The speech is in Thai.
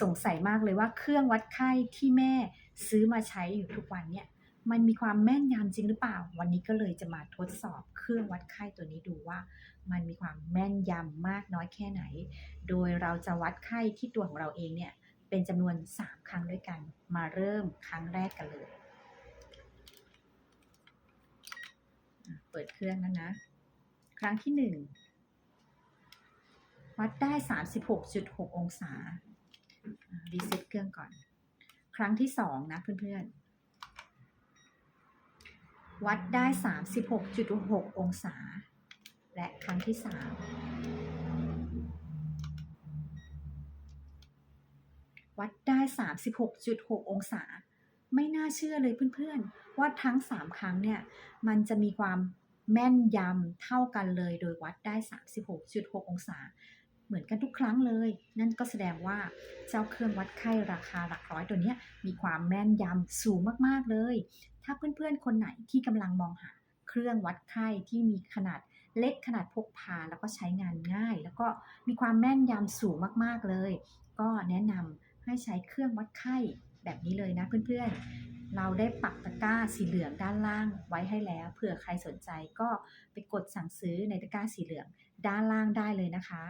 สงสัยมากเลยว่าเครื่องวัดไข้ที่แม่ซื้อมาใช้อยู่ทุกวันเนี่ยมันมีความแม่นยำจริงหรือเปล่า วันนี้ก็เลยจะมาทดสอบเครื่องวัดไข้ตัวนี้ดูว่า มันมีความแม่นยำมากน้อยแค่ไหน โดยเราจะวัดไข้ที่ตัวของเราเองเนี่ยเป็นจำนวน 3 ครั้งด้วยกัน มาเริ่มครั้งแรกกันเลย เปิดเครื่องแล้วนะ ครั้งที่ 1 วัดได้ 36.6 องศา รีเซ็ตเครื่องก่อน ครั้งที่2นะเพื่อนๆ วัดได้ 36.6 องศา และครั้งที่3วัดได้ 36.6 องศา ไม่น่าเชื่อเลยเพื่อนๆ ว่าทั้ง 3 ครั้งเนี่ย มันจะมีความแม่นยำเท่ากันเลยโดยวัดได้ 36.6 องศา เหมือนกันทุกครั้งเลย นั่นก็แสดงว่าเจ้าเครื่องวัดไข้ราคาหลักร้อยตัวนี้มีความแม่นยำสูงมากๆเลย ถ้าเพื่อนๆ คนไหนที่กำลังมองหาเครื่องวัดไข้ที่มีขนาดเล็กขนาดพกพาแล้วก็ใช้งานง่าย แล้วก็มีความแม่นยำสูงมากๆเลย ก็แนะนำให้ใช้เครื่องวัดไข้แบบนี้เลยนะเพื่อนๆ เราได้ปักตะกร้าสีเหลืองด้านล่างไว้ให้แล้วเผื่อใครสนใจก็ไปกดสั่งซื้อในตะกร้าสีเหลืองด้านล่างได้เลยนะคะ